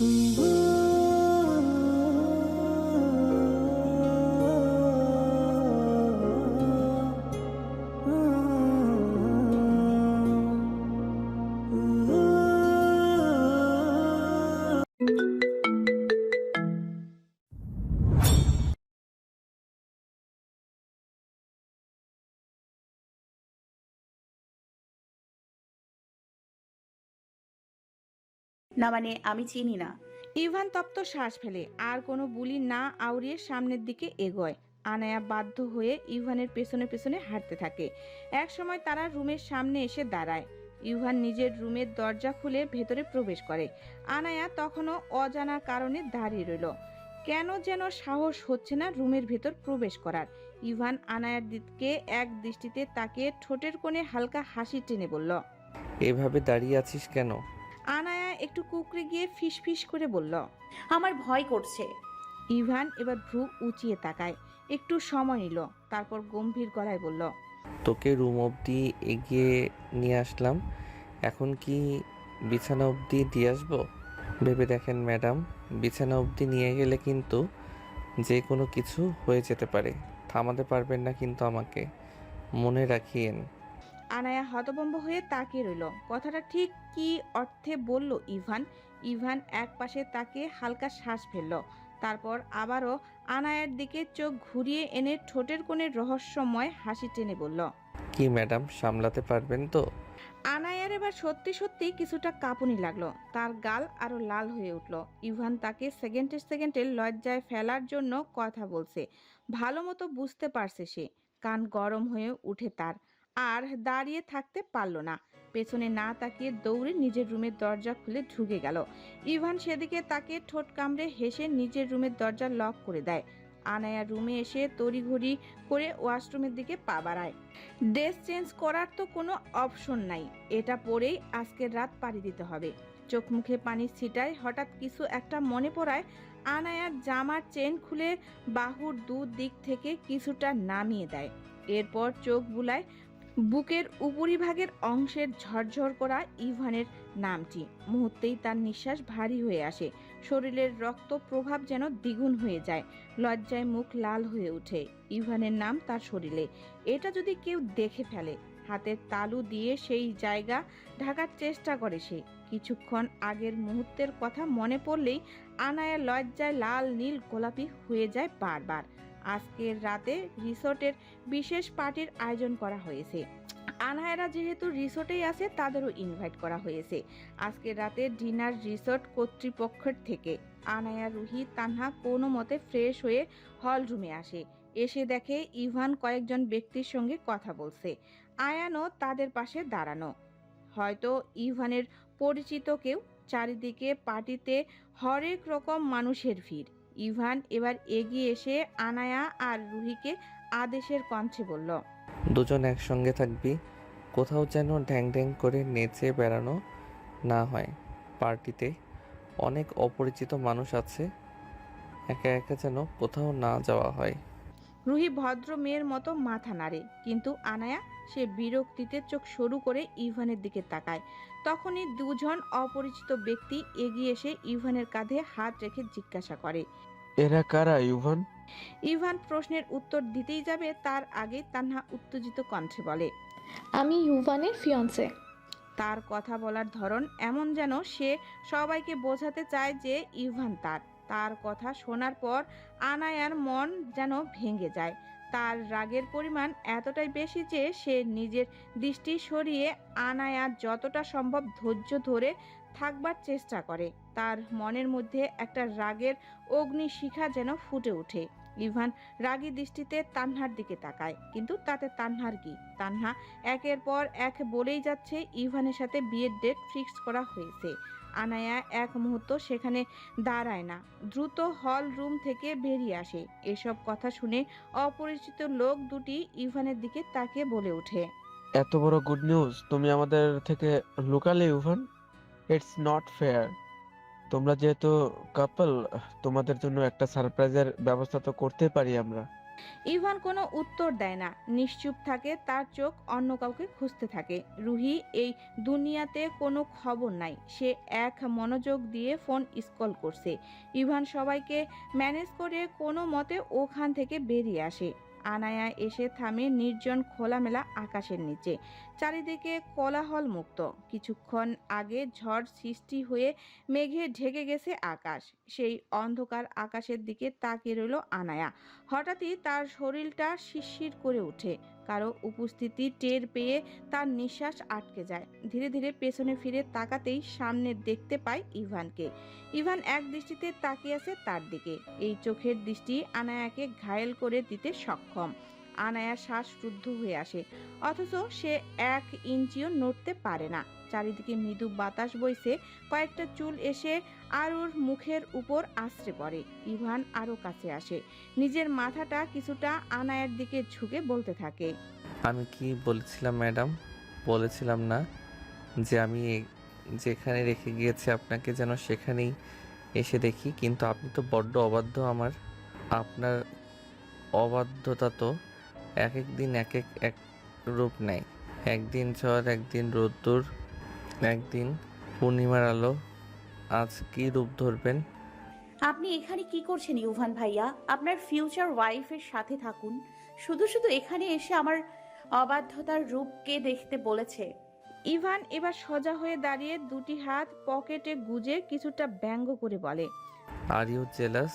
Mm-hmm. না মানে আমি চিনি না। ইভান তপ্ত শ্বাস ফেলে আর কোনো বুলি না আউড়িয়ে সামনের দিকে এগোয়। আনায়া বাধ্য হয়ে ইভানের পেছনে পেছনে হাঁটতে থাকে। এক সময় তারা রুমের সামনে এসে দাঁড়ায়। ইভান নিজের রুমের দরজা খুলে ভেতরে প্রবেশ করে। আনায়া তখনও অজানা কারণে দাঁড়িয়ে রইল। কেন যেন সাহস হচ্ছে না রুমের ভেতর প্রবেশ করার। ইভান আনায়ার দিকে এক দৃষ্টিতে তাকে ঠোঁটের কোণে হালকা হাসি টেনে বলল এভাবে দাঁড়িয়ে আছিস কেন? আনায়া একটু কুকড়ে গিয়ে ফিস ফিস করে বলল আমার ভয় করছে। ইভান এবার ভ্রু উঁচিয়ে তাকায় একটু সময় নিল তারপর গম্ভীর গলায় বলল তোকে রুম অবধি এগিয়ে নিয়ে আসলাম এখন কি বিছানা অবধি দিয়ে আসব? ভেবে দেখেন ম্যাডাম বিছানা অবধি নিয়ে গেলে কিন্তু যে কোনো কিছু হয়ে যেতে পারে থামাতে পারবেন না কিন্তু আমাকে। মনে রাখিয়েন। আনায়া হতভম্ব হয়ে তাকিয়ে রইল। কথাটা ঠিক কি অর্থে বলল ইভান? ইভান এক পাশে তাকে হালকা শ্বাস ফেলল। তারপর আবারও আনায়ার দিকে চোখ ঘুরিয়ে এনে ঠোঁটের কোণে রহস্যময় হাসি টেনে বলল কি ম্যাডাম সামলাতে পারবেন তো? আনায়ার এবার সত্যি সত্যি কিছুটা কাঁপুনি লাগল। তার গাল আরও লাল হয়ে উঠল। ইভান তাকে সেকেন্ডে সেকেন্ডে লজ্জায় ফেলার জন্য কথা বলছে। ভালো মতো বুঝতে পারছে সে। কান গরম হয়ে উঠে তার। আর দাঁড়িয়ে থাকতে পারল না। পেছনে না তাকিয়ে দৌড়ে নিজের রুমের দরজা খুলে ঢুকে গেল। ইভান সেদিকে তাকে ঠোঁট কামড়ে হেসে নিজের রুমের দরজা লক করে দেয়। আনায়া রুমে এসে তড়িঘড়ি করে ওয়াশরুমের দিকে পা বাড়ায়। ড্রেস চেঞ্জ করার তো কোনো অপশন নাই। এটা পরেই আজকের রাত পাড়ি দিতে হবে। চোখ মুখে পানি ছিটায় হঠাৎ কিছু একটা মনে পড়ায় আনায়ার জামার চেন খুলে বাহুর দু দিক থেকে কিছুটা নামিয়ে দেয়। এরপর চোখ বুলায় বুকের উপরিভাগের অংশের ঝরঝর করা ইভানের নামটি। মুহূর্তেই তার নিঃশ্বাস ভারী হয়ে আসে। শরীরের রক্ত প্রভাব যেন দ্বিগুণ হয়ে যায়। লজ্জায় মুখ লাল হয়ে ওঠে। ইভানের নাম তার শরীরে। এটা যদি কেউ দেখে ফেলে হাতের তালু দিয়ে সেই জায়গা ঢাকার চেষ্টা করে সে। কিছুক্ষণ আগের মুহূর্তের কথা মনে পড়লেই আনায়া লজ্জায় লাল নীল গোলাপি হয়ে যায় বারবার। আজকের রাতে রিসোর্টের বিশেষ পার্টির আয়োজন করা হয়েছে। আনায়ারা যেহেতু রিসোর্টেই আছে, তাদেরও ইনভাইট করা হয়েছে। আজকের রাতে ডিনার রিসোর্ট কর্তৃপক্ষের থেকে। আনায়া রুহি তানহা কোনো মতে ফ্রেশ হয়ে হল রুমে আসে। এসে দেখে ইভান কয়েকজন ব্যক্তির সঙ্গে কথা বলছে। আয়ানও তাদের পাশে দাঁড়ানো। হয়তো ইভানের পরিচিত কেউ, চারিদিকে পার্টিতে হরেক রকম মানুষের ভিড়। ইভান এবার এগিয়ে এসে আনায়া আর রুহিকে আদেশের কণ্ঠে বলল দুজন একসঙ্গে থাকবি কোথাও যেন ড্যাং ড্যাং করে নেচে বেড়ানো না হয় পার্টিতে। অনেক অপরিচিত মানুষ আছে একা একা যেন কোথাও না যাওয়া হয়। রুহি ভদ্র মেয়ের মতো মাথা নাড়ে কিন্তু আনায়া সে বিরক্তিতে চোখ সরু করে ইভানের দিকে তাকায়। তখনই দুজন অপরিচিত ব্যক্তি এগিয়ে এসে ইভানের কাঁধে হাত রেখে জিজ্ঞাসা করে এরা কারা ইউভান ইভান প্রশ্নের উত্তর দিতেই যাবে তার আগে তান্হা উত্তেজিত কণ্ঠে বলে আমি ইউভানের ফিয়ন্সে। তার কথা বলার ধরন এমন যেন সে সবাইকে বোঝাতে চায় যে ইভান তার। তার কথা শোনার পর আনায়ার মন যেন ভেঙে যায়। তার রাগের পরিমাণ এতটাই বেশি যে সে নিজের দৃষ্টি সরিয়ে আনায়া যতটা সম্ভব ধৈর্য ধরে থাকবার চেষ্টা করে। তার মনের মধ্যে একটা রাগের অগ্নিশিখা যেন ফুটে ওঠে। ইভান রাগী দৃষ্টিতে তান্হার দিকে তাকায়, কিন্তু তাতে তান্হার কি? তান্হা একের পর এক বলেই যাচ্ছে ইভানের সাথে বিয়ের ডেট ফিক্স করা হয়েছে। আনায়া এক মুহূর্ত সেখানে দাঁড়ায় না। দ্রুত হল রুম থেকে বেরিয়ে আসে। এসব কথা শুনে অপরিচিত লোক দুটি ইভানের দিকে তাকিয়ে বলে ওঠে। এত বড় গুড নিউজ তুমি আমাদের থেকে লুকালে ইউভান ইটস নট ফেয়ার তোমরা যেহেতু কাপল তোমাদের জন্য একটা সারপ্রাইজের ব্যবস্থা তো করতে পারি আমরা। ইভান কোনো উত্তর দেয় না। নিশ্চুপ থাকে, তার চোখ অন্য কাউকে খুঁজতে থাকে। রুহি, এই দুনিয়াতে কোনো খবর নাই। সে এক মনোযোগ দিয়ে ফোন স্কল করছে। ইভান সবাইকে ম্যানেজ করে কোনো মতে ওখান থেকে বেরিয়ে আসে। আনায়া এসে থামে নির্জন খোলামেলা আকাশের নিচে। চারিদিকে কোলাহল মুক্ত কিছুক্ষণ আগে ঝড় সৃষ্টি হয়ে মেঘে ঢেকে গেছে আকাশ। সেই অন্ধকার আকাশের দিকে তাকিয়ে রইল আনায়া। হঠাৎই তার শরীরটা শিরশির করে ওঠে। কারও উপস্থিতি টের পেয়ে তার নিঃশ্বাস আটকে যায়। ধীরে ধীরে পেছনে ফিরে তাকাতেই সামনে দেখতে পায় ইভানকে। ইভান এক দৃষ্টিতে তাকিয়ে আছে তার দিকে। এই চোখের দৃষ্টি আনায়াকে ঘায়েল করে দিতে সক্ষম। আনায়া শ্বাস রুদ্ধ হয়ে আসে। অথচ সে এক ইঞ্চিও নড়তে পারে না। চারিদিকে মৃদু বাতাস বইছে, কয়েকটা চুল এসে আরুর মুখের উপর আশ্রে পড়ে। ইভান আরও কাছে আসে। নিজের মাথাটা কিছুটা আনায়ার দিকে ঝুঁকে বলতে থাকে। আমি কি বলেছিলাম, ম্যাডাম? বলেছিলাম না যে আমি যেখানে রেখে গিয়েছি আপনাকে যেন সেখানেই এসে দেখি, কিন্তু আপনি তো বড্ড অবাধ্য আমার। আপনার অবাধ্যতা তো এক এক দিন এক এক এক রূপ নেয়। একদিন ঝড় একদিন রোদ্দুর একদিন পূর্ণিমার আলো। আজ কি রূপ ধরবেন? আপনি এখানে কি করছেন ইউভান ভাইয়া? আপনার ফিউচার ওয়াইফের সাথে থাকুন। শুধু শুধু এখানে এসে আমার অবাধ্যতার রূপকে দেখতে বলেছে। ইভান এবার সোজা হয়ে দাঁড়িয়ে দুটি হাত পকেটে গুজে কিছুটা ব্যঙ্গ করে বলে are you jealous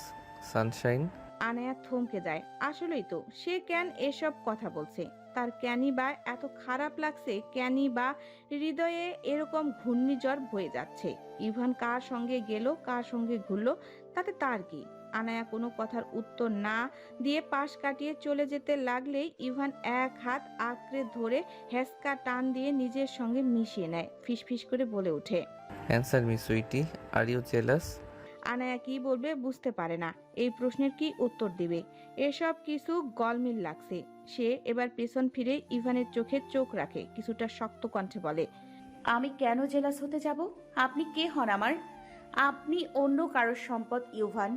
sunshine Anaya থমকে যায়। আসলেই তো, সে কেন এসব কথা বলছে? তার ক্যানি বা এত খারাপ লাগছে, ক্যানি বা হৃদয়ে এরকম ঘূর্ণিঝড় বয়ে যাচ্ছে। ইভান কার সঙ্গে গেল, কার সঙ্গে ঘুরলো, তাতে তার কি? আনায়া কোনো কথার উত্তর না দিয়ে পাশ কাটিয়ে চলে যেতে লাগলেই ইভান এক হাত আঁকড়ে ধরে হেসকা টান দিয়ে নিজের সঙ্গে মিশিয়ে নেয়, ফিসফিস করে বলে ওঠে। Answer me sweety are you jealous Anaya কি বলবে বুঝতে পারে না। এই প্রশ্নের কি উত্তর দিবে? এসব কিছু গলমিল লাগছে। সে এবার পেছন ফিরে ইভানের চোখে চোখ রাখে কিছুটা শক্ত কণ্ঠে বলে আমি কেন জেলাস হতে যাব? আপনি কে হন আমার? আপনি অন্য কারোর সম্পদ ইউভান?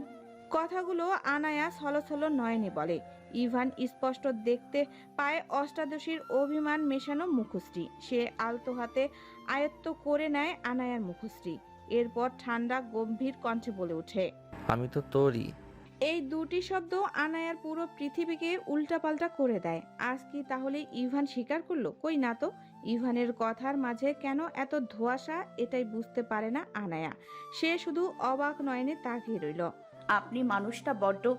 কথাগুলো আনায়া ছলছল নয়নে বলে। ইভান স্পষ্ট দেখতে পায় অষ্টাদশীর অভিমান মেশানো মুখশ্রী। সে আলতো হাতে আয়ত্ত করে নেয় আনায়ার মুখশ্রী। এরপর ঠান্ডা গম্ভীর কণ্ঠে বলে ওঠে আমি তো তোরই। এই দুটি শব্দ আনায়ার পুরো পৃথিবীকে উল্টাপাল্টা করে দেয়। আজ কি তাহলে ইভান স্বীকার করল? কই না তো? ইভানের কথার মাঝে কেন এত ধোঁয়াশা? এটাই বুঝতে পারে না আনায়া। সে শুধু অবাক নয়নে তাকিয়ে রইল। আপনি মানুষটা বড্ড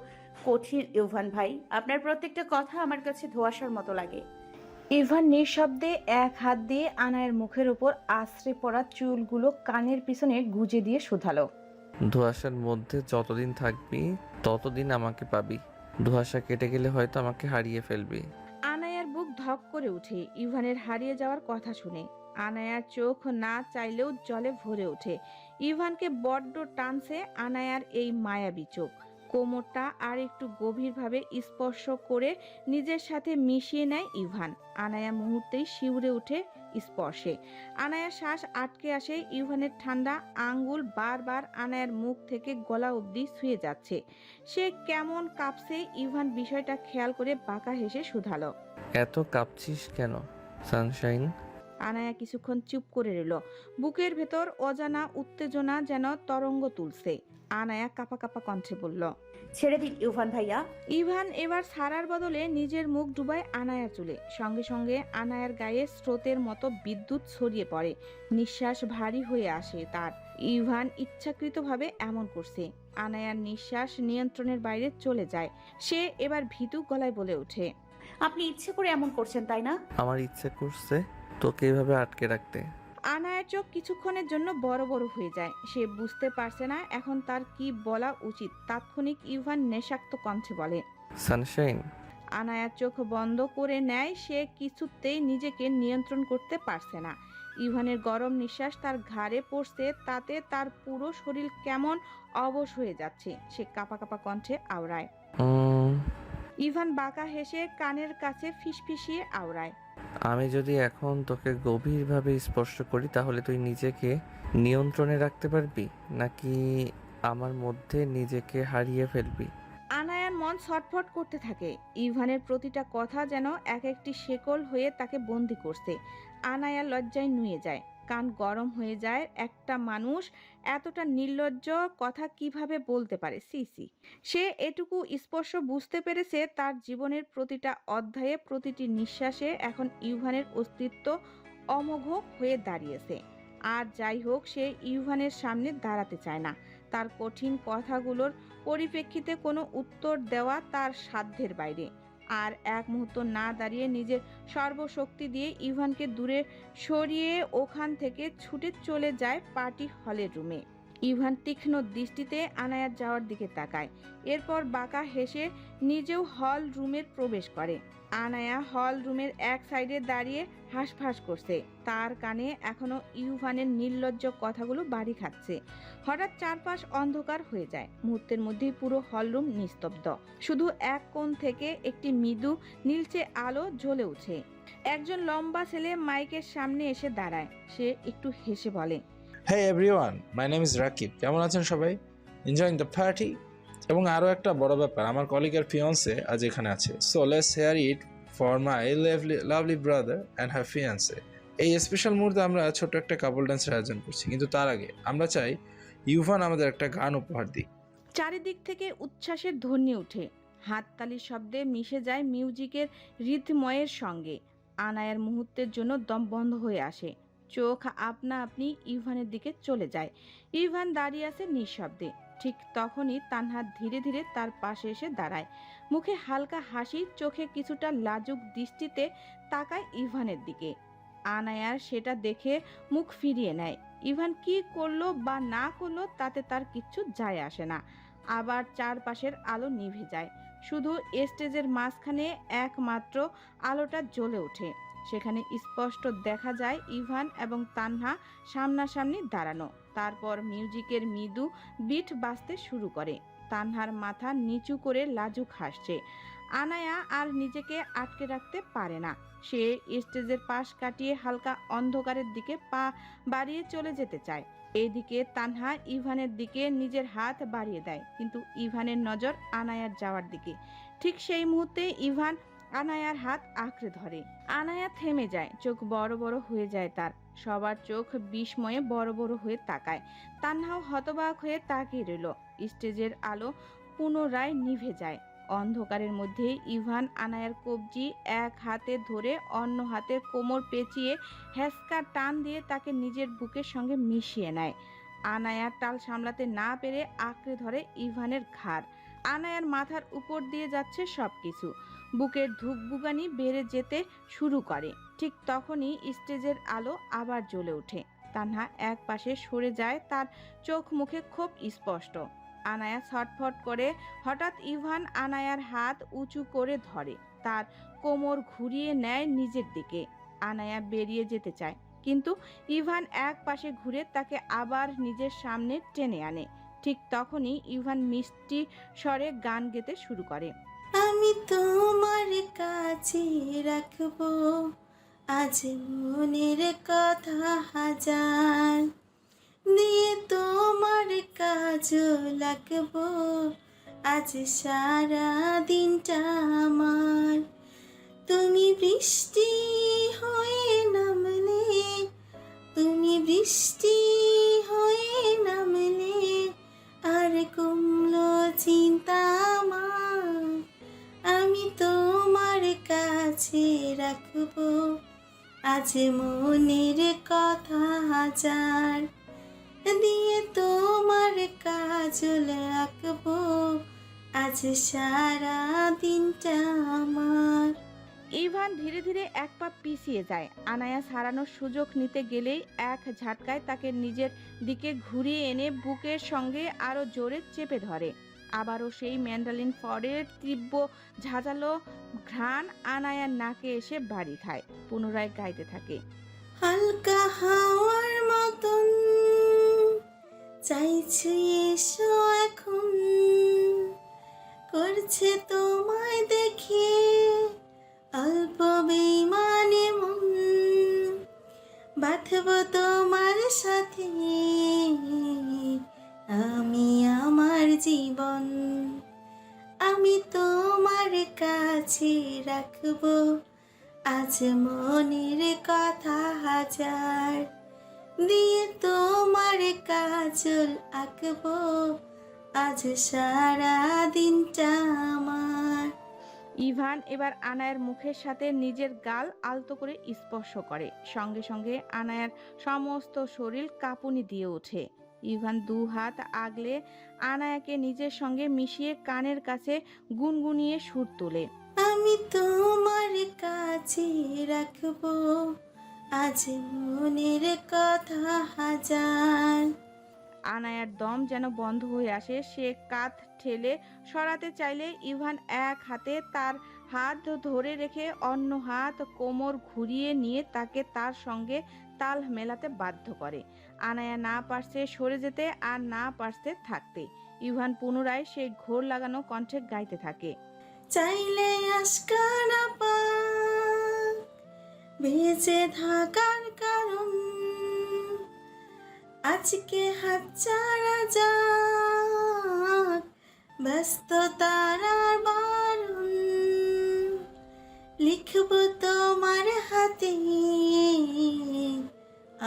কঠিন ইউভান ভাই। আপনার প্রত্যেকটা কথা আমার কাছে ধোয়াশার মতো লাগে। ইভান নিঃশব্দে এক হাত দিয়ে আনায়ের মুখের উপর আশ্রে পড়া চুলগুলো কানের পিছনে গুজে দিয়ে শুধালো। ধোঁয়াশার মধ্যে যতদিন থাকবি ততদিন আমাকে পাবি। ধোঁয়াশা কেটে গেলে হয়তো আমাকে হারিয়ে ফেলবি। আনায়ার বুক ধক করে উঠে ইভানের হারিয়ে যাওয়ার কথা শুনে। আনায়ার চোখ না চাইলেও জলে ভরে ওঠে। ইভানকে বড্ড টানছে আনায়ার এই মায়াবী চোখ। কোমরটা আর একটু গভীরভাবে স্পর্শ করে নিজের সাথে মিশিয়ে নেয় ইভান। আনায়া মুহূর্তেই শিউরে ওঠে স্পর্শে। আনায়া শ্বাস আটকে আসে ইভানের ঠান্ডা আঙ্গুল বারবার আনায়ার মুখ থেকে গলা অবধি শুয়ে যাচ্ছে। সে কেমন কাঁপছে ইভান বিষয়টা খেয়াল করে বাঁকা হেসে শুধালো। এত কাঁপছিস কেন, সানশাইন? আনায়া কিছুক্ষণ চুপ করে রইল। বুকের ভেতর অজানা উত্তেজনা যেন তরঙ্গ তুলছে। আনায়া কাপা কাপা কণ্ঠে বলল ছেড়ে দিন ইউভান ভাইয়া। ইভান এবার সারার বদলে নিজের মুখ ডুবায় আনায়ার চুলে। সঙ্গে সঙ্গে আনায়ার গায়ে স্রোতের মতো বিদ্যুৎ ছড়িয়ে পড়ে। নিঃশ্বাস ভারী হয়ে আসে তার। ইভান ইচ্ছাকৃতভাবে এমন করছে। আনায়ার নিঃশ্বাস নিয়ন্ত্রণের বাইরে চলে যায়। সে এবার ভীতু গলায় বলে ওঠে আপনি ইচ্ছে করে এমন করছেন তাই না? আমার ইচ্ছে করছে তোকে এভাবে আটকে রাখতে? আনায়ার চোখ কিছুক্ষণের জন্য বড় বড় হয়ে যায়। সে বুঝতে পারছে না এখন তার কি বলা উচিত। তাৎক্ষণিক ইভান নেশাক্ত কণ্ঠে বলে সানশাইন। আনায়ার চোখ বন্ধ করে নেয় সে কিছুতেই নিজেকে নিয়ন্ত্রণ করতে পারছে না। ইভানের গরম নিঃশ্বাস তার ঘাড়ে পড়ছে তাতে তার পুরো শরীর কেমন অবশ হয়ে যাচ্ছে। সে কাপা কাপা কণ্ঠে আওড়ায়। ইভান বাঁকা হেসে কানের কাছে ফিসফিসিয়ে আওড়ায়। আমি যদি এখন তোকে গভীরভাবে স্পর্শ করি, তাহলে তুই নিজেকে নিয়ন্ত্রণে রাখতে পারবি, নাকি আমার মধ্যে নিজেকে হারিয়ে ফেলবি? আনায়ার মন ছটফট করতে থাকে। ইভানের প্রতিটা কথা যেন এক একটি শেকল হয়ে তাকে বন্দি করছে। আনায়া লজ্জায় নুয়ে যায়। কান গরম হয়ে যায়। একটা মানুষ এতটা নির্লজ্জ কথা কীভাবে বলতে পারে? C C. সে এটুকু স্পর্শ বুঝতে পেরেছে তার জীবনের প্রতিটা অধ্যায়ে প্রতিটি নিঃশ্বাসে এখন ইউভানের অস্তিত্ব অমোঘ হয়ে দাঁড়িয়েছে। আর যাই হোক, সে ইউভানের সামনে দাঁড়াতে চায় না। তার কঠিন কথাগুলোর পরিপ্রেক্ষিতে কোনো উত্তর দেওয়া তার সাধ্যের বাইরে। আর এক মুহূর্ত না দাঁড়িয়ে নিজের সর্বশক্তি দিয়ে ইভানকে দূরে সরিয়ে ওখান থেকে ছুটে চলে যায় পার্টি হলের রুমে। ইভান তীক্ষ্ণ দৃষ্টিতে আনায়ার যাওয়ার দিকে তাকায়। এরপর বাঁকা হেসে নিজেও হল রুমের প্রবেশ করে। আনায়া হল রুমের এক সাইডে দাঁড়িয়ে হাঁসফাঁস করছে। তার কানে এখনও ইউভানের নির্লজ্জ কথাগুলো বাড়ি খাচ্ছে। হঠাৎ চারপাশ অন্ধকার হয়ে যায়। মুহূর্তের মধ্যেই পুরো হলরুম নিস্তব্ধ। শুধু এক কোণ থেকে একটি মৃদু, নীলচে আলো জ্বলে ওঠে। একজন লম্বা ছেলে মাইকের সামনে এসে দাঁড়ায়। সে একটু হেসে বলে হ্যাঁ everyone my name is Rakib কেমন আছেন সবাই? এনজয়িং দ্য পার্টি এবং আরও একটা বড় ব্যাপার, আমার কলিগের ফিয়ন্সে আজ এখানে আছে। So let's hear it for my lovely lovely brother and her fiancee এই স্পেশাল মুহূর্তে আমরা ছোট একটা কাপল ডান্সের আয়োজন করছি, কিন্তু তার আগে আমরা চাই ইউভান আমাদের একটা গান উপহার দিই চারিদিক থেকে উচ্ছ্বাসের ধ্বনি ওঠে হাততালির শব্দে মিশে যায় মিউজিকের রিথময়ের সঙ্গে। আনায়ার মুহূর্তের জন্য দম বন্ধ হয়ে আসে। চোখ আপনা আপনি ইভানের দিকে চলে যায়। ইভান দাঁড়িয়ে আছে নিঃশব্দে। ঠিক তখনই তানহা ধীরে ধীরে তার পাশে এসে দাঁড়ায়। মুখে হালকা হাসি, চোখে কিছুটা লাজুক দৃষ্টিতে তাকায় ইভানের দিকে। আনায়ার সেটা দেখে মুখ ফিরিয়ে নেয়। ইভান কি করল বা না করল তাতে তার কিচ্ছু যায় আসে না। আবার চারপাশের আলো নিভে যায়। শুধু স্টেজের মাঝখানে একমাত্র আলোটা জ্বলে ওঠে। সেখানে স্পষ্ট দেখা যায় ইভান এবং তানহা সামনাসামনি দাঁড়ানো। তারপর মিউজিকের মৃদু বিট বাজতে শুরু করে। তানহার মাথা নিচু করে লাজুক হাসছে। আনায়া আর নিজেকে আটকে রাখতে পারে না। সে স্টেজের পাশ কাটিয়ে হালকা অন্ধকারের দিকে পা বাড়িয়ে চলে যেতে চায়। এদিকে তানহা ইভানের দিকে নিজের হাত বাড়িয়ে দেয়। কিন্তু ইভানের নজর আনায়ার যাওয়ার দিকে। ঠিক সেই মুহূর্তে ইভান আনায়ার হাত আঁকড়ে ধরে। আনায়া থেমে যায়, চোখ বড় বড় হয়ে যায় তার। সবার চোখ বিস্ময়ে বড় বড় হয়ে তাকায়। তানহাও হতবাক হয়ে তাকিয়ে রইল। স্টেজের আলো পুনরায় নিভে যায়। অন্ধকারের মধ্যে ইভান আনায়ার কবজি এক হাতে ধরে অন্য হাতে কোমর পেঁচিয়ে হ্যাসকা টান দিয়ে তাকে নিজের বুকের সঙ্গে মিশিয়ে নেয়। আনায়ার টাল সামলাতে না পেরে আঁকড়ে ধরে ইভানের ঘাড়। আনায়ার মাথার উপর দিয়ে যাচ্ছে সবকিছু। বুকের ধুকবুকানি বেড়ে যেতে শুরু করে। ঠিক তখনই স্টেজের আলো আবার জ্বলে ওঠে। তানহা এক পাশে সরে যায়, তার চোখ মুখে খুব স্পষ্ট। আনায়া ছটফট করে, হঠাৎ ইভান আনায়ার হাত উঁচু করে ধরে, তার কোমর ঘুরিয়ে নেয় নিজের দিকে। আনায়া বেরিয়ে যেতে চায়, কিন্তু ইভান এক পাশে ঘুরে তাকে আবার নিজের সামনে টেনে আনে। ঠিক তখনই ইভান মিষ্টি স্বরে গান গেতে শুরু করে। তোমার কাছে রাখব। আজ মনের কথা হাজার। দিয়ে তোমার কাজ লাগবো। আজ সারা দিনটা আমার। তুমি বৃষ্টি হয়ে নামলে, তুমি বৃষ্টি রাখব। আজ মনের কথা হাজার দিয়ে তোমার কাজল রাখব আজ সারা দিনটা আমার। ইভান ধীরে ধীরে এক পা পিছিয়ে যায়। আনায়াস হারানোর সুযোগ নিতে গেলেই এক ঝাটকায় তাকে নিজের দিকে ঘুরিয়ে এনে বুকের সঙ্গে আরও জোরে চেপে ধরে। আবারও সেই ম্যান্ডালিন ফরের তীব্র ঝাঁঝালো ঘ্রাণ আনায়ার নাকে এসে বাড়ি খায়, পুনরায় গাইতে থাকে। হালকা হাওয়ার মতন চাইছি এসো এখন, করছে তোমায় দেখে অল্প বেইমানে মন। বাঁধব তোমার সাথে আমি আমার জীবন, আমি তোমার কাছে রাখব। আজ মনের কথা হাজার দিয়ে তোমার কাজল আঁকবো। আজ সারা দিনটা আমার। ইভান এবার আনায়ার মুখের সাথে নিজের গাল আলতো করে স্পর্শ করে। সঙ্গে সঙ্গে আনায়ার সমস্ত শরীর কাঁপুনি দিয়ে ওঠে। ইভান দু হাত আগলে আনায়াকে নিজের সঙ্গে মিশিয়ে কানের কাছে গুনগুনিয়ে সুর তোলে। আমি তোমার কাছে রাখব আজ মনের কথা হাজার। আনায়ার দম যেন বন্ধ হয়ে আসে সে কাঁধ ঠেলে সরাতে চাইলে ইভান এক হাতে তার হাত ধরে রেখে অন্য হাত কোমর ঘুরিয়ে নিয়ে তাকে তার সঙ্গে তাল মেলাতে বাধ্য করে। আনায়া না পারছে সরে যেতে আর না পারছে থাকতে। ইভান পুনরায় সেই ঘোর লাগানো কণ্ঠে গাইতে থাকে। চাইলে আশকারা পাক বেঁচে থাকার কারণ, আজকে হাত ছাড়া যাক, ব্যস্ততার আর লিখব তোমার হাতে।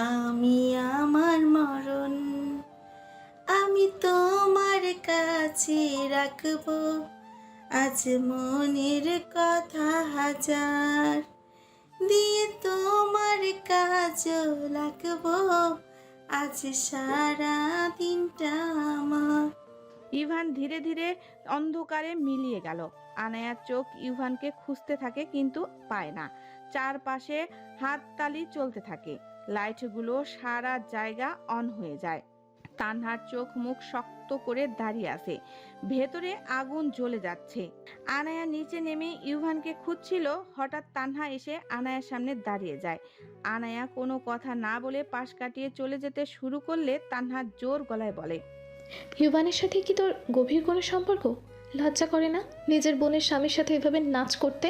আমি আমার মরণ, আমি তোমার কাছে রাখব। আজ মনের কথা হাজার, দিয়ে তোমার কাজ লাগবো। আজ সারা দিনটা আমার। ইভান ধীরে ধীরে অন্ধকারে মিলিয়ে গেল। আনায়ার চোখ ইভানকে খুঁজতে থাকে কিন্তু পায় না। চারপাশে হাততালি চলতে থাকে। লাইটগুলো সারা জায়গা অন হয়ে যায়। তানহার চোখ মুখ শক্ত করে দাঁড়িয়ে আছে। ভেতরে আগুন জ্বলে যাচ্ছে। আনায়া নিচে নেমে ইউভানকে খুঁজছিল। হঠাৎ তানহা এসে আনায়ার সামনে দাঁড়িয়ে যায়। আনায়া কোনো কথা না বলে পাশ কাটিয়ে চলে যেতে শুরু করলে তানহা জোর গলায় বলে হিউবানের সাথে কি তোর গভীর কোনো সম্পর্ক? লজ্জা করে না নিজের বোনের স্বামীর সাথে এভাবে নাচ করতে?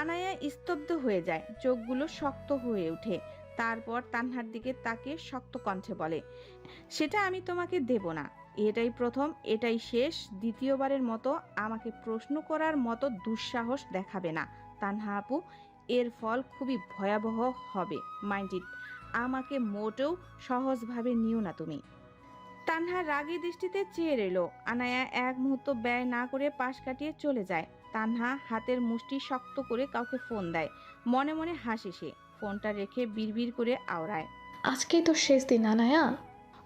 আনায়া স্তব্ধ হয়ে যায়, চোখগুলো শক্ত হয়ে ওঠে। তারপর তানহার দিকে তাকে শক্ত কণ্ঠে বলে, সেটা আমি তোমাকে দেব না। এটাই প্রথম, এটাই শেষ। দ্বিতীয়বারের মতো আমাকে প্রশ্ন করার মতো দুঃসাহস দেখাবে না। তানহা আপু, এর ফল খুবই ভয়াবহ হবে। মাইন্ড ইট, আমাকে মোটেও সহজভাবে নিও না তুমি। তানহা রাগী দৃষ্টিতে চেয়ে রইল। আনায়া এক মুহূর্ত ব্যয় না করে পাশ কাটিয়ে চলে যায়। তানহা হাতের মুষ্টি শক্ত করে কাউকে ফোন দেয়। মনে মনে হাসি সে। ফোনটা রেখে বিড়বিড় করে আওড়ায়। আজকে তো শেষ দিন আনায়া।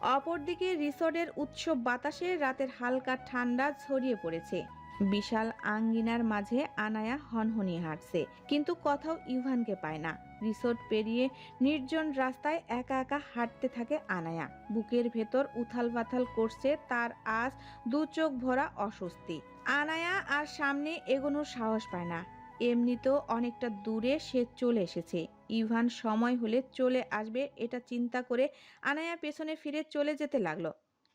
অপরদিকে রিসোর্টের উৎসব বাতাসে রাতের হালকা ঠান্ডা ছড়িয়ে পড়েছে। বিশাল আঙ্গিনার মাঝে আনায়া হনহনিয়ে হাঁটছে, কিন্তু কোথাও ইভানকে পায় না। রিসোর্ট পেরিয়ে নির্জন রাস্তায় একা একা হাঁটতে থাকে আনায়া। বুকের ভেতর উথাল পাথাল করছে তার আজ দু চোখ ভরা অস্বস্তি। আনায়া আর সামনে এগোনোর সাহস পায় না। এমনিতেও অনেকটা দূরে সে চলে এসেছে। ইভান সময় হলে চলে আসবে এটা চিন্তা করে আনায়া পেছনে ফিরে চলে যেতে লাগল।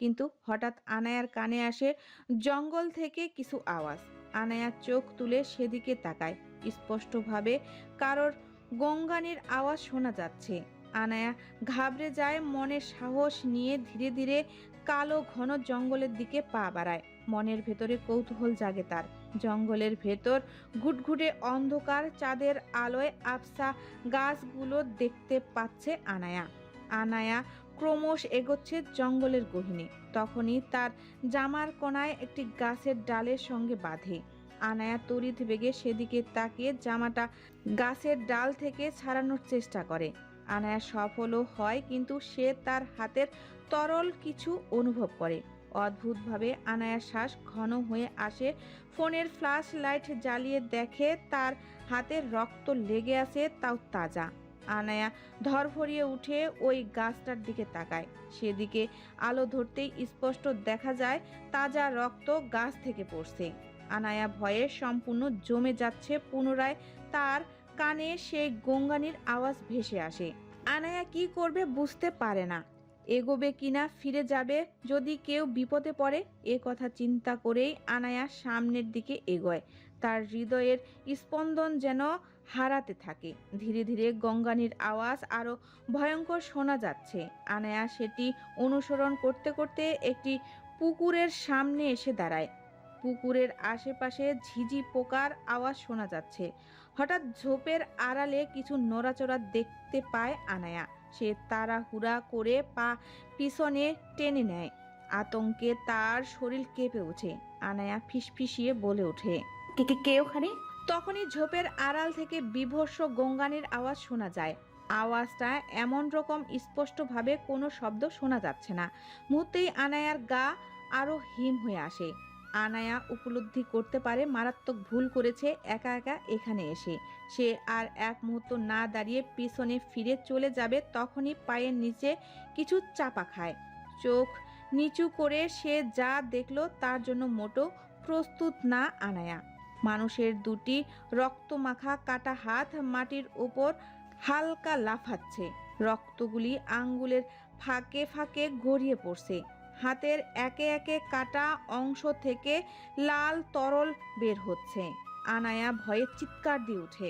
কিন্তু হঠাৎ আনায়ার কানে আসে জঙ্গল থেকে কিছু আওয়াজ। আনায়া চোখ তুলে সেদিকে তাকায়। স্পষ্টভাবে কারোর গঙ্গানির আওয়াজ শোনা যাচ্ছে। আনায়া ঘাবড়ে যায় মনের সাহস নিয়ে ধীরে ধীরে কালো ঘন জঙ্গলের দিকে পা বাড়ায়। মনের ভেতরে কৌতূহল জাগে তার। জঙ্গলের ভেতর ঘুটঘুটে অন্ধকার, চাঁদের আলোয় আবসা গাছগুলো দেখতে পাচ্ছে আনায়া। আনায়া ক্রমশ এগোচ্ছে জঙ্গলের গহিনে। তখনই তার জামার কোনায় একটি গাছের ডালের সঙ্গে বাঁধে। আনায়া তড়িৎ বেগে সেদিকে তাকিয়ে জামাটা গাছের ডাল থেকে ছাড়ানোর চেষ্টা করে। আনায়া সফলও হয়, কিন্তু সে তার হাতের তরল কিছু অনুভব করে। অদ্ভুতভাবে আনায়ার শ্বাস ঘন হয়ে আসে, ফোনের ফ্ল্যাশ লাইট জ্বালিয়ে দেখে তার হাতে রক্ত লেগে আছে তাও তাজা। আনায়া ধরফরিয়ে উঠে ওই গাছটার দিকে তাকায়। সেদিকে আলো ধরতেই স্পষ্ট দেখা যায়, তাজা রক্ত গাছ থেকে পড়ছে। আনায়া ভয়ে সম্পূর্ণ জমে যাচ্ছে, পুনরায় তার কানে সেই গঙ্গানির আওয়াজ ভেসে আসে। আনায়া কি করবে বুঝতে পারে না। এগোবে কিনা, ফিরে যাবে। যদি কেউ বিপদে পড়ে, এ কথা চিন্তা করেই আনায়া সামনের দিকে এগোয়। তার হৃদয়ের স্পন্দন যেন হারাতে থাকে। ধীরে ধীরে গঙ্গানির আওয়াজ আরও ভয়ঙ্কর শোনা যাচ্ছে। আনায়া সেটি অনুসরণ করতে করতে একটি পুকুরের সামনে এসে দাঁড়ায়। পুকুরের আশেপাশে ঝিঝি পোকার আওয়াজ শোনা যাচ্ছে। হঠাৎ ঝোপের আড়ালে কিছু নড়াচড়া দেখতে পায় আনায়া। সে তাড়াহুড়া করে পা পিছনে টেনে নেয়। আতঙ্কে তার শরীর কেঁপে ওঠে। আনায়া ফিসফিসিয়ে বলে ওঠে কে কে কে ওখানে? তখনই ঝোপের আড়াল থেকে বিভৎস গঙ্গানের আওয়াজ শোনা যায়। আওয়াজটা এমন রকম স্পষ্টভাবে কোনো শব্দ শোনা যাচ্ছে না। মুহূর্তেই আনায়ার গা আরও হিম হয়ে আসে। আনায়া উপলব্ধি করতে পারে, মারাত্মক ভুল করেছে একা একা এখানে এসে। সে আর এক মুহূর্ত না দাঁড়িয়ে পিছনে ফিরে চলে যাবে তখনই পায়ের নিচে কিছু চাপা খায়। চোখ নিচু করে সে যা দেখল তার জন্য মোটো প্রস্তুত না আনায়া। মানুষের দুটি রক্তমাখা কাটা হাত মাটির উপর হালকা লাফাচ্ছে। রক্তগুলি আঙ্গুলের ফাঁকে ফাঁকে গড়িয়ে পড়ছে। হাতের একে একে কাটা অংশ থেকে লাল তরল বের হচ্ছে। আনায়া ভয়ে চিৎকার দিয়ে ওঠে